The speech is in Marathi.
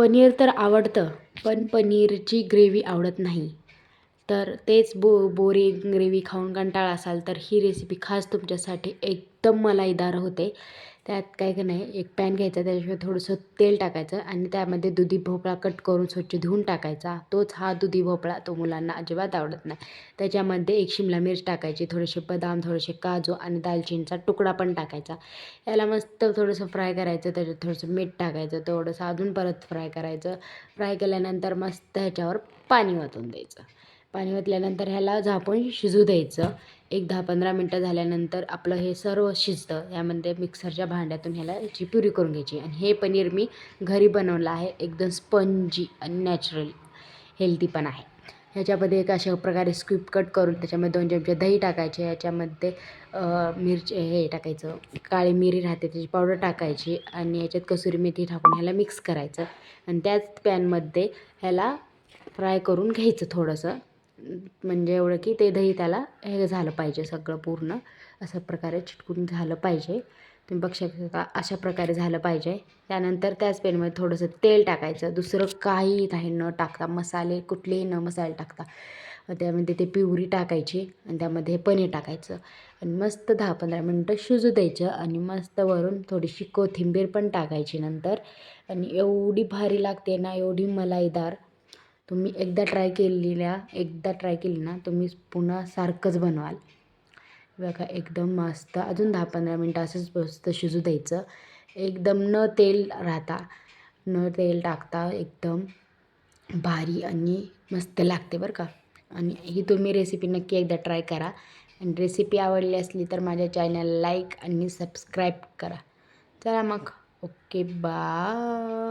पनीर तर आवडतं पण पनीरची ग्रेव्ही आवडत नाही. तर तेच बो बोरी ग्रेव्ही खाऊन कंटाळा असाल तर ही रेसिपी खास तुमच्यासाठी एकदम मलाईदार होते. त्यात काय का नाही एक पॅन घ्यायचा त्याच्यावर थोडंसं तेल टाकायचं आणि त्यामध्ये दुधी भोपळा कट करून स्वच्छ धुवून टाकायचा. तोच हा दुधी भोपळा तो मुलांना अजिबात आवडत नाही. त्याच्यामध्ये एक शिमला मिर्च टाकायची थोडेसे बदाम थोडेसे काजू आणि दालचिनीचा तुकडा पण टाकायचा. याला मस्त थोडंसं फ्राय करायचं त्याच्यात थोडंसं मीठ टाकायचं थोडंसं अजून परत फ्राय करायचं. फ्राय केल्यानंतर मस्त ह्याच्यावर पाणी वाचून द्यायचं. पाणी ओतल्यानंतर ह्याला झाकून शिजू द्यायचं. एक दहा पंधरा मिनटं झाल्यानंतर आपलं हे सर्व शिजतं. यामध्ये मिक्सरच्या भांड्यातून ह्याला याची प्युरी करून घ्यायची. आणि हे पनीर मी घरी बनवलं आहे. एकदम स्पंजी आणि नॅचरल हेल्दी पण आहे. ह्याच्यामध्ये एक अशा प्रकारे स्क्विप कट करून त्याच्यामध्ये दोन चमचे दही टाकायचे. याच्यामध्ये मिरची हे टाकायचं. काळी मिरी राहते त्याची पावडर टाकायची. आणि याच्यात कसुरी मेथी टाकून ह्याला मिक्स करायचं. आणि त्याच पॅनमध्ये ह्याला फ्राय करून घ्यायचं थोडंसं. म्हणजे एवढं की ते दही त्याला हे झालं पाहिजे सगळं पूर्ण. अशा प्रकारे चिटकून झालं पाहिजे. तुम्ही बघू शकता अशा प्रकारे झालं पाहिजे. त्यानंतर त्याच पेनमध्ये थोडंसं तेल टाकायचं. दुसरं काही नाही न टाकता. मसाले कुठलेही न मसाले टाकता. त्यामध्ये ते पिवरी टाकायची आणि त्यामध्ये पनीर टाकायचं. आणि मस्त दहा पंधरा मिनटं शिजू द्यायचं आणि मस्त वरून थोडीशी कोथिंबीर पण टाकायची नंतर. आणि एवढी भारी लागते ना एवढी मलाईदार. तुम्ही एकदा ट्राय केलेल्या एकदा ट्राय केली ना तुम्ही पुन्हा सारखंच बनवाल. बघा एकदम मस्त. अजून दहा पंधरा मिनटं असंच मस्त शिजू द्यायचं. एकदम न तेल राहता न तेल टाकता एकदम भारी आणि मस्त लागते बरं का. आणि ही तुम्ही रेसिपी नक्की एकदा ट्राय करा. आणि रेसिपी आवडली असली तर माझ्या चॅनल लाईक आणि सबस्क्राईब करा. चला मग. Okay bye